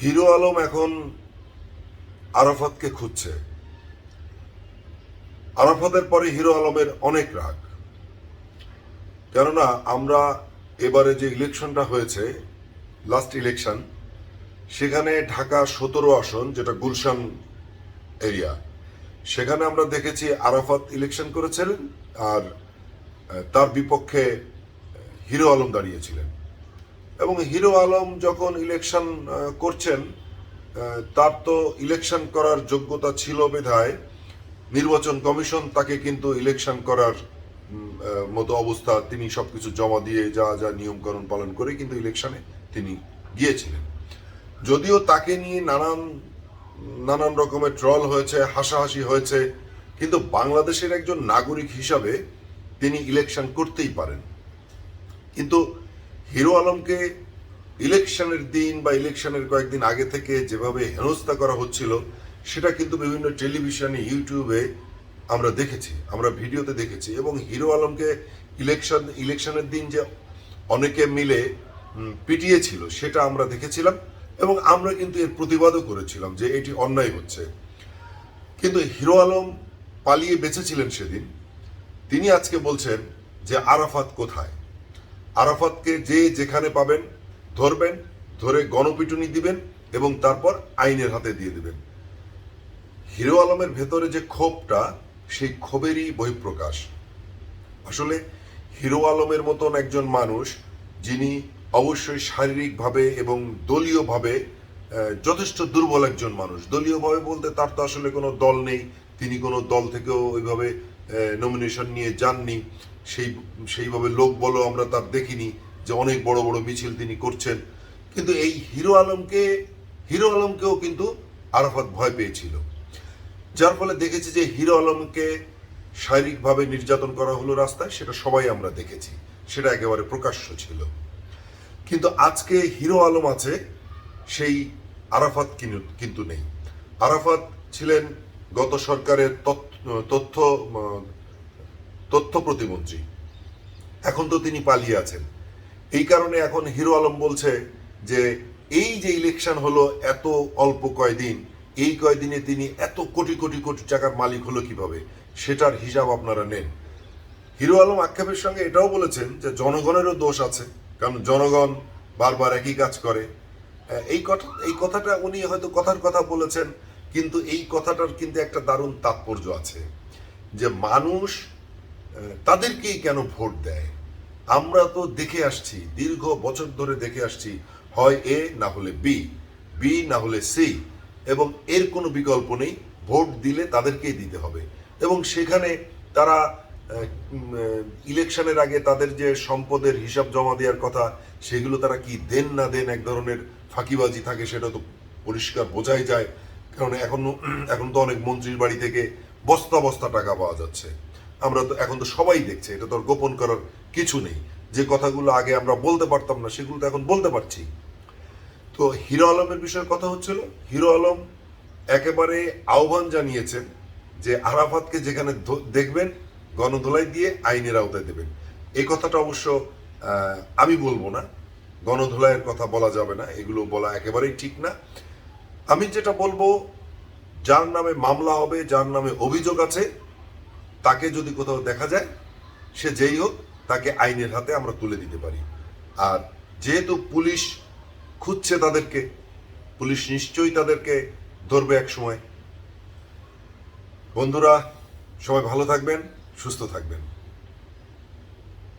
Hero Alam এখন আরাফাতকে খুঁজছে। আরাফাতের পরে হিরো আলমের অনেক রাগ। কেননা আমরা এবারে যে ইলেকশনটা হয়েছে লাস্ট ইলেকশন সেখানে ঢাকা সতেরো আসন, যেটা গুলশান এরিয়া সেখানে আমরা দেখেছি আরাফাত ইলেকশন করেছিলেন আর তার বিপক্ষে হিরো আলম দাঁড়িয়েছিলেন। এবং হিরো আলম যখন ইলেকশন করছেন তার তো ইলেকশন করার যোগ্যতা ছিল বিধায় নির্বাচন কমিশন তাকে কিন্তু ইলেকশন করার মতো অবস্থা তিনি সবকিছু জমা দিয়ে যা যা নিয়মকানুন পালন করে কিন্তু ইলেকশনে তিনি গিয়েছিলেন। যদিও তাকে নিয়ে নানান নানান রকমের ট্রল হয়েছে, হাসাহাসি হয়েছে, কিন্তু বাংলাদেশের একজন নাগরিক হিসাবে তিনি ইলেকশন করতেই পারেন। কিন্তু হিরো আলমকে ইলেকশনের দিন বা ইলেকশনের কয়েকদিন আগে থেকে যেভাবে হেনস্থা করা হচ্ছিল, সেটা কিন্তু বিভিন্ন টেলিভিশনে, ইউটিউবে আমরা দেখেছি, আমরা ভিডিওতে দেখেছি। এবং হিরো আলমকে ইলেকশন, ইলেকশনের দিন যে অনেকে মিলে পিটিয়েছিল, সেটা আমরা দেখেছিলাম। এবং আমরা কিন্তু এর প্রতিবাদও করেছিলাম যে এটি অন্যায় হচ্ছে। কিন্তু হিরো আলম পালিয়ে বেঁচেছিলেন সেদিন। তিনি আজকে বলছেন যে আরাফাত কোথায়? আরাফাতকে যে যেখানে পাবেন, ধরবেন, ধরে গণপিটুনি দিবেন এবং তারপর আইনের হাতে দিয়ে দিবেন। হিরো আলমের ভেতরে যে ক্ষোভটা, সেই ক্ষোভেরই বহিঃপ্রকাশ। আসলে হিরো আলমের মতন একজন মানুষ, যিনি অবশ্যই শারীরিকভাবে এবং দলীয়ভাবে যথেষ্ট দুর্বল একজন মানুষ। দলীয়ভাবে বলতে তার তো আসলে কোনো দল নেই। তিনি কোনো দল থেকেও ওইভাবে নমিনেশন নিয়ে যাননি। সেই, সেইভাবে লোক বলো, আমরা তার দেখিনি যে অনেক বড় বড় মিছিল তিনি করছেন। কিন্তু এই হিরো আলমকে, হিরো আলমকেও কিন্তু আরাফাত ভয় পেয়েছিল। যার ফলে দেখেছি যে হিরো আলমকে শারীরিকভাবে নির্যাতন করা হলো রাস্তায়, সেটা সবাই আমরা দেখেছি। সেটা একেবারে প্রকাশ্য ছিল। কিন্তু আজকে হিরো আলম আছে, সেই আরাফাত কিনু- কিন্তু নেই। আরাফাত ছিলেন গত সরকারের তথ্য তথ্য তথ্য প্রতিমন্ত্রী। এখন তো তিনি পালিয়ে আছেন। এই কারণে এখন হিরো আলম বলছে যে, এই যে ইলেকশন হলো এত অল্প কয়দিন, এই কয়দিনে তিনি এত কোটি কোটি কোটি টাকার মালিক হলো কীভাবে, সেটার হিসাব আপনারা নেন। হিরো আলম আক্ষেপের সঙ্গে এটাও বলেছেন যে, জনগণেরও দোষ আছে, কারণ জনগণ বারবার একই কাজ করে। এই কথা, এই কথাটা উনি হয়তো কথার কথা বলেছেন কিন্তু এই কথাটার কিন্তু একটা দারুণ তাৎপর্য আছে যে মানুষ তাদেরকেই কেন ভোট দেয়? আমরা তো দেখে আসছি, দীর্ঘ বছর ধরে দেখে আসছি, হয় এ না হলে বি বি না হলে সি, এবং এর কোনো বিকল্প নেই, ভোট দিলে তাদেরকেই দিতে হবে। এবং সেখানে তারা ইলেকশনের আগে তাদের যে সম্পদের হিসাব জমা দেওয়ার কথা, সেগুলো তারা কি দেন না দেন এক ধরনের ফাঁকিবাজি থাকে, সেটা তো পরিষ্কার বোঝাই যায়। কারণ এখন এখন তো অনেক মন্ত্রীর বাড়ি থেকে বস্তা বস্তা টাকা পাওয়া যাচ্ছে। আমরা তো, এখন তো সবাই দেখছে, এটা তো গোপন করার কিছু নেই। যে কথাগুলো আগে আমরা বলতে পারতাম না, সেগুলো তো এখন বলতে পারছি। তো হিরো আলমের বিষয়ে কথা হচ্ছিল। হিরো আলম একেবারে আহ্বান জানিয়েছেন যে আরাফাতকে যেখানে দেখবেন, গণধোলাই দিয়ে আইনের আওতায় দেবেন। এই কথাটা অবশ্য আমি বলব না। গণধোলাইয়ের কথা বলা যাবে না, এগুলো বলা একেবারেই ঠিক না। আমি যেটা বলব, যার নামে মামলা হবে, যার নামে অভিযোগ আছে, তাকে যদি কোথাও দেখা যায়, সে যেই হোক, তাকে আইনের হাতে আমরা তুলে দিতে পারি। আর যেহেতু পুলিশ খুঁজছে তাদেরকে, পুলিশ নিশ্চয়ই তাদেরকে ধরবে এক সময়। বন্ধুরা, সবাই ভালো থাকবেন, সুস্থ থাকবেন।